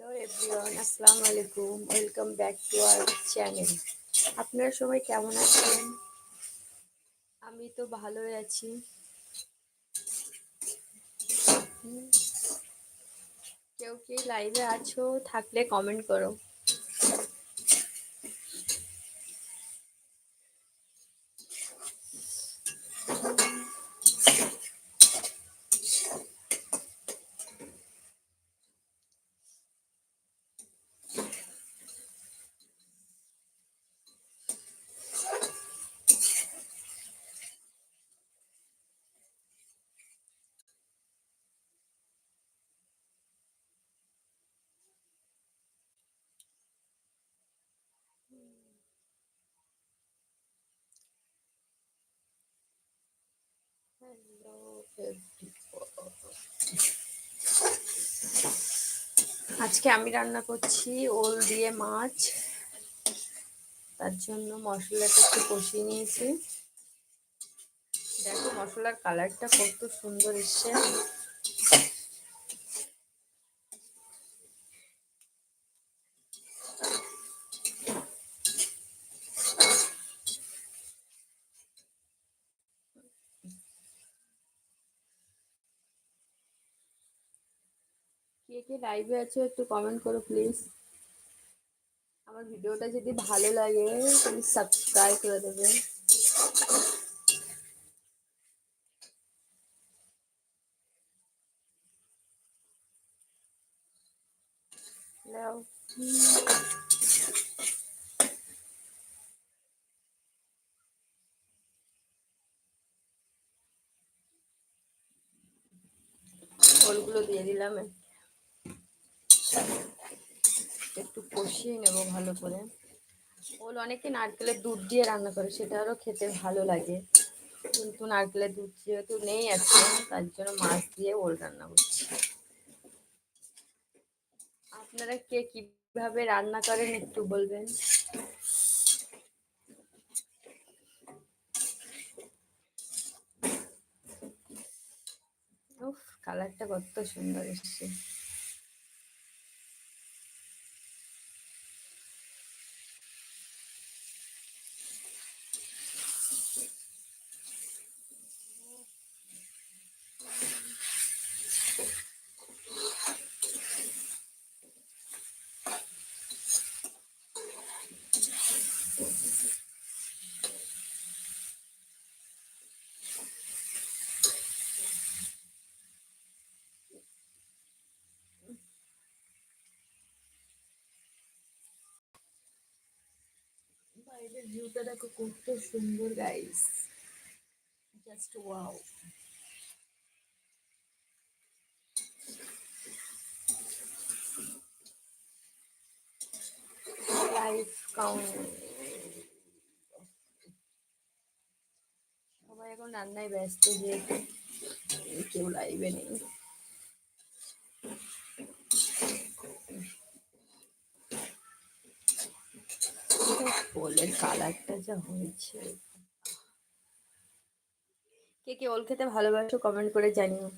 Hello everyone আসসালামু আলাইকুম welcome back to our channel আপনারা সবাই কেমন আছেন? আমি তো ভালোই আছি। কেউ কি লাইভে আছো? থাকলে কমেন্ট করো। আজকে আমি রান্না করছি ওল দিয়ে মাছ। তার জন্য মশলাটা একটু কষিয়ে নিয়েছি। দেখো মশলার কালারটা কত সুন্দর এসছে। কে কে লাইভে আছো একটু কমেন্ট করো প্লিজ আমার ভিডিওটা যদি ভালো লাগে প্লিজ সাবস্ক্রাইব করে দেবে। ওলগুলো দিয়ে দিলাম। একটু কষিয়ে নেব ভালো করে। ওল অনেকে নারকেলের দুধ দিয়ে রান্না করে সেটা আরও খেতে ভালো লাগে। কিন্তু নারকেলের দুধ যেহেতু নেই আছে তার জন্য মাছ দিয়ে ওল রান্না করছি। আপনারা কে কীভাবে রান্না করেন একটু বলবেন? কালারটা কত সুন্দর এসছে। বাইরের ভিউটা দেখো কত সুন্দর গাইস জাস্ট ওয়াও লাইফ সবাই এখন রান্নায় ব্যস্ত যেহেতু কেউ লাইভে নেই। ওলের কালারটা যা হয়েছে। কে কে ওল খেতে ভালোবাসো কমেন্ট করে জানিও।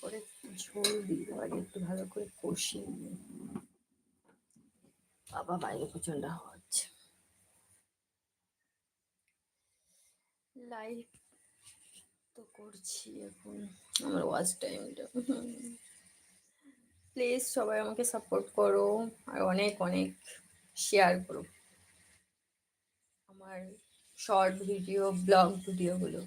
করে ঝোল আগে একটু ভালো করে কষিয়ে বাবা, বাইরে প্রচণ্ড হাওয়া। লাইভ তো করছি এখন। আমার ওয়াচ টাইমটা প্লিজ সবাই আমাকে সাপোর্ট করো আর অনেক অনেক শেয়ার করো। আমার শর্ট ভিডিও ব্লগ ভিডিওগুলো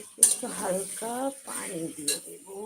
একটু হালকা পানি দিয়ে দেবো।